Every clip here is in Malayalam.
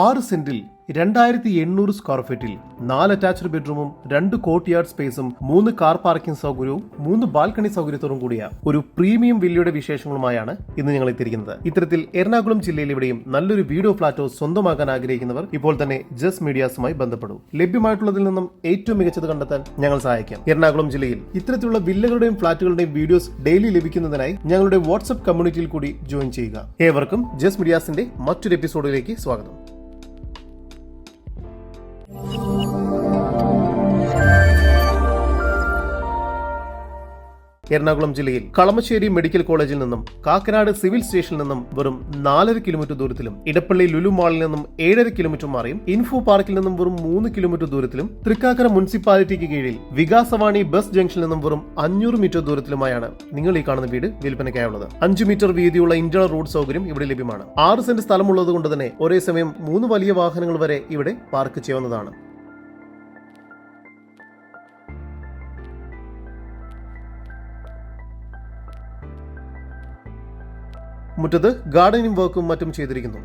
ആറ് സെന്റിൽ രണ്ടായിരത്തി എണ്ണൂറ് സ്ക്വയർ ഫീറ്റിൽ നാല് അറ്റാച്ച്ഡ് ബെഡ്റൂമും രണ്ട് കോർട്ട് യാർഡ് സ്പേസും മൂന്ന് കാർ പാർക്കിംഗ് സൗകര്യവും മൂന്ന് ബാൽക്കണി സൗകര്യത്തോടും കൂടിയ ഒരു പ്രീമിയം വില്ലയുടെ വിശേഷങ്ങളുമായാണ് ഇന്ന് ഞങ്ങൾ എത്തിയിരിക്കുന്നത്. ഇത്തരത്തിൽ എറണാകുളം ജില്ലയിൽ ഇവിടെയും നല്ലൊരു വീഡിയോ ഫ്ലാറ്റോ സ്വന്തമാക്കാൻ ആഗ്രഹിക്കുന്നവർ ഇപ്പോൾ തന്നെ ജസ് മീഡിയാസുമായി ബന്ധപ്പെടും. ലഭ്യമായിട്ടുള്ളതിൽ നിന്നും ഏറ്റവും മികച്ചത് കണ്ടെത്താൻ ഞങ്ങൾ സഹായിക്കാം. എറണാകുളം ജില്ലയിൽ ഇത്തരത്തിലുള്ള വില്ലകളുടെയും ഫ്ളാറ്റുകളുടെയും വീഡിയോസ് ഡെയിലി ലഭിക്കുന്നതിനായി ഞങ്ങളുടെ വാട്സ്ആപ്പ് കമ്മ്യൂണിറ്റിയിൽ കൂടി ജോയിൻ ചെയ്യുക. ഏവർക്കും ജസ് മീഡിയാസിന്റെ മറ്റൊരു എപ്പിസോഡിലേക്ക് സ്വാഗതം. എറണാകുളം ജില്ലയിൽ കളമശ്ശേരി മെഡിക്കൽ കോളേജിൽ നിന്നും കാക്കനാട് സിവിൽ സ്റ്റേഷനിൽ നിന്നും വെറും നാലര കിലോമീറ്റർ ദൂരത്തിലും ഇടപ്പള്ളി ലുലു മാളിൽ നിന്നും ഏഴര കിലോമീറ്റർ മാറിയും ഇൻഫോ പാർക്കിൽ നിന്നും വെറും മൂന്ന് കിലോമീറ്റർ ദൂരത്തിലും തൃക്കാക്കര മുനിസിപ്പാലിറ്റിക്ക് കീഴിൽ വികാസവാണി ബസ് ജംഗ്ഷനിൽ നിന്നും വെറും അഞ്ഞൂറ് മീറ്റർ ദൂരത്തിലുമായാണ് നിങ്ങൾ ഈ കാണുന്ന വീട് വിൽപ്പനയ്ക്കായുള്ളത്. അഞ്ചു മീറ്റർ വീതിയുള്ള ഇന്റേണൽ റോഡ് സൗകര്യം ഇവിടെ ലഭ്യമാണ്. ആറ് സെന്റ് സ്ഥലമുള്ളത് കൊണ്ട് തന്നെ ഒരേ സമയം മൂന്ന് വലിയ വാഹനങ്ങൾ വരെ ഇവിടെ പാർക്ക് ചെയ്യാവുന്നതാണ്. മുറ്റത്ത് ഗാർഡനിങ് വർക്കും മറ്റും ചെയ്തിരിക്കുന്നു.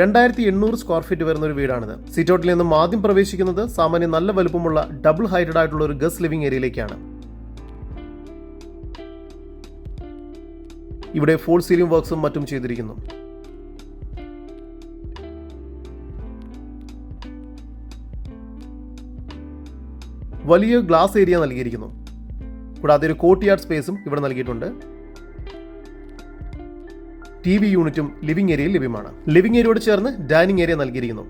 രണ്ടായിരത്തി എണ്ണൂറ് സ്ക്വയർ ഫീറ്റ് വരുന്ന ഒരു വീടാണിത്. സിറ്റൗട്ടിൽ നിന്നും ആദ്യം പ്രവേശിക്കുന്നത് സാമാന്യം നല്ല വലുപ്പമുള്ള ഡബിൾ ഹൈറ്റഡ് ആയിട്ടുള്ള ഒരു ഗസ് ലിവിംഗ് ഏരിയയിലേക്കാണ്. ഇവിടെ ഫോൾ സീലിംഗ് വർക്ക്സും മറ്റും ചെയ്തിരിക്കുന്നു. വലിയ ഗ്ലാസ് ഏരിയ നൽകിയിരിക്കുന്നു. കൂടാതെ ഒരു കോട്ട് യാർഡ് സ്പേസും ഇവിടെ നൽകിയിട്ടുണ്ട്. ടി വി യൂണിറ്റും ലിവിംഗ് ഏരിയയിൽ ലഭ്യമാണ്. ലിവിംഗ് ഏരിയയോട് ചേർന്ന് ഡൈനിങ് ഏരിയ നൽകിയിരിക്കുന്നു.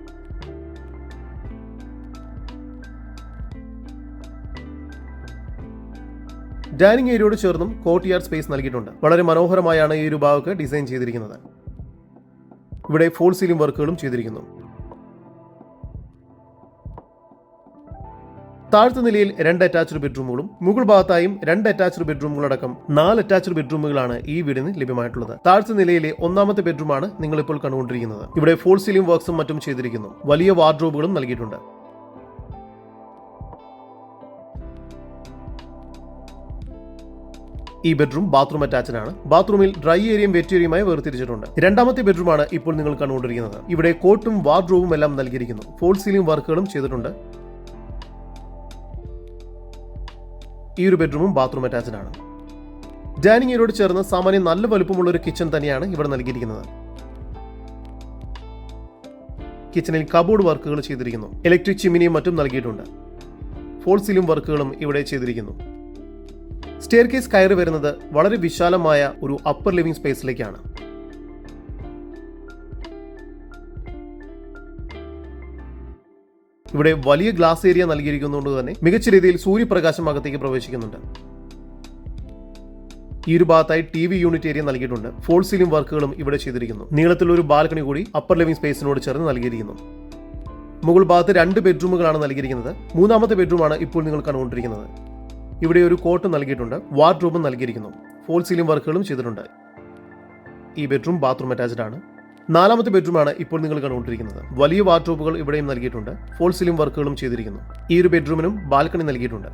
ഡൈനിങ് ഏരിയയോട് ചേർന്നും കോട്ട് യാർഡ് സ്പേസ് നൽകിയിട്ടുണ്ട്. വളരെ മനോഹരമായാണ് ഈ ഒരു ഭാഗത്ത് ഡിസൈൻ ചെയ്തിരിക്കുന്നത്. ഇവിടെ ഫോൾ സീലിംഗ് വർക്കുകളും ചെയ്തിരിക്കുന്നു. താഴത്തെ നിലയിൽ രണ്ട് അറ്റാച്ച്ഡ് ബെഡ്റൂമുകളും മുകൾ ഭാഗത്തായും രണ്ട് അറ്റാച്ച്ഡ് ബെഡ്റൂമുകളടക്കം നാല് അറ്റാച്ച്ഡ് ബെഡ്റൂമുകളാണ് ഈ വീടിന് ലഭ്യമായിട്ടുള്ളത്. താഴ്ത്ത നിലയിലെ ഒന്നാമത്തെ ബെഡ്റൂമാണ് നിങ്ങൾ ഇപ്പോൾ കണ്ടുകൊണ്ടിരിക്കുന്നത്. ഇവിടെ ഫോൾ സീലിംഗ് വർക്ക്സും മറ്റും ചെയ്തിരിക്കുന്നു. വലിയ വാർഡ്രോബുകളും നൽകിയിട്ടുണ്ട്. ഈ ബെഡ്റൂം ബാത്റൂം അറ്റാച്ച്ഡ് ആണ്. ബാത്റൂമിൽ ഡ്രൈ ഏരിയയും വെറ്റ് ഏരിയയുമായി വേർതിരിച്ചിട്ടുണ്ട്. രണ്ടാമത്തെ ബെഡ്റൂമാണ് ഇപ്പോൾ നിങ്ങൾ കണ്ടുകൊണ്ടിരിക്കുന്നത്. ഇവിടെ കോട്ടും വാർഡ്രോബും എല്ലാം നൽകിയിരിക്കുന്നു. ഫോൾ സീലിംഗ് വർക്കുകളും ചെയ്തിട്ടുണ്ട്. ഈ ഒരു ബെഡ്റൂമും ബാത്റൂം അറ്റാച്ച്ഡ് ആണ്. ഡൈനിങ് ഏരിയോട് ചേർന്ന് സാമാന്യം നല്ല വലുപ്പമുള്ള ഒരു കിച്ചൺ തന്നെയാണ് ഇവിടെ നൽകിയിരിക്കുന്നത്. കിച്ചണിൽ കബോർഡ് വർക്കുകൾ ചെയ്തിരിക്കുന്നു. ഇലക്ട്രിക് ചിമ്മിനിയും മറ്റും നൽകിയിട്ടുണ്ട്. ഫോൾ സീലിംഗ് വർക്കുകളും ഇവിടെ ചെയ്തിരിക്കുന്നു. സ്റ്റെയർ കേസ് കയറി വരുന്നത് വളരെ വിശാലമായ ഒരു അപ്പർ ലിവിംഗ് സ്പേസിലേക്കാണ് ഇവിടെ വലിയ ഗ്ലാസ് ഏരിയ നൽകിയിരിക്കുന്നതുകൊണ്ട് തന്നെ മികച്ച രീതിയിൽ സൂര്യപ്രകാശം അകത്തേക്ക് പ്രവേശിക്കുന്നുണ്ട്. ഈ ഒരു ഭാഗത്തായി ടി വി യൂണിറ്റ് ഏരിയ നൽകിയിട്ടുണ്ട്. ഫോൾ സീലിംഗ് വർക്കുകളും ഇവിടെ ചെയ്തിരിക്കുന്നു. നീളത്തിലുള്ള ഒരു ബാൽക്കണി കൂടി അപ്പർ ലിവിംഗ് സ്പേസിനോട് ചേർന്ന് നൽകിയിരിക്കുന്നു. മുകൾ ഭാഗത്ത് രണ്ട് ബെഡ്റൂമുകളാണ് നൽകിയിരിക്കുന്നത്. മൂന്നാമത്തെ ബെഡ്റൂമാണ് ഇപ്പോൾ നിങ്ങൾ കണ്ടുകൊണ്ടിരിക്കുന്നത്. ഇവിടെ ഒരു കോട്ട് നൽകിയിട്ടുണ്ട്. വാർഡ്രോബും നൽകിയിരിക്കുന്നു. ഫോൾ സീലിംഗ് വർക്കുകളും ചെയ്തിട്ടുണ്ട്. ഈ ബെഡ്റൂം ബാത്റൂം അറ്റാച്ച്ഡ് ആണ്. നാലാമത്തെ ബെഡ്റൂമാണ് ഇപ്പോൾ നിങ്ങൾ കണ്ടുകൊണ്ടിരിക്കുന്നത്. വലിയ വാർഡ്രോബുകൾ ഇവിടെയും നൽകിയിട്ടുണ്ട്. ഫോൾ സീലിംഗ് വർക്കുകളും ചെയ്തിരിക്കുന്നു. ഈ ഒരു ബെഡ്റൂമിനും ബാൽക്കണി നൽകിയിട്ടുണ്ട്.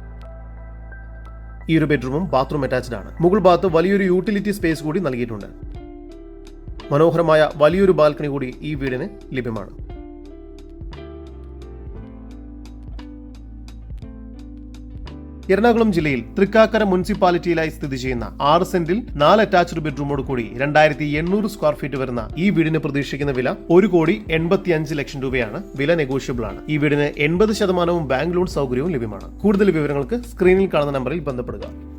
ഈ ഒരു ബെഡ്റൂമും ബാത്റൂം അറ്റാച്ച്ഡ് ആണ്. മുകൾ ഭാഗത്ത് വലിയൊരു യൂട്ടിലിറ്റി സ്പേസ് കൂടി നൽകിയിട്ടുണ്ട്. മനോഹരമായ വലിയൊരു ബാൽക്കണി കൂടി ഈ വീടിന് ലഭ്യമാണ്. എറണാകുളം ജില്ലയിൽ തൃക്കാക്കര മുനിസിപ്പാലിറ്റിയിലായി സ്ഥിതി ചെയ്യുന്ന ആറ് സെന്റിൽ നാല് അറ്റാച്ച്ഡ് ബെഡ്റൂമോട് കൂടി രണ്ടായിരത്തി എണ്ണൂറ് സ്ക്വയർ ഫീറ്റ് വരുന്ന ഈ വീടിന് പ്രതീക്ഷിക്കുന്ന വില ഒരു കോടി എൺപത്തി അഞ്ച് ലക്ഷം രൂപയാണ്. വില നെഗോഷ്യബിൾ ആണ്. ഈ വീടിന് എൺപത് ശതമാനവും ബാങ്ക് ലോൺ സൗകര്യവും ലഭ്യമാണ്. കൂടുതൽ വിവരങ്ങൾക്ക് സ്ക്രീനിൽ കാണുന്ന നമ്പറിൽ ബന്ധപ്പെടുക.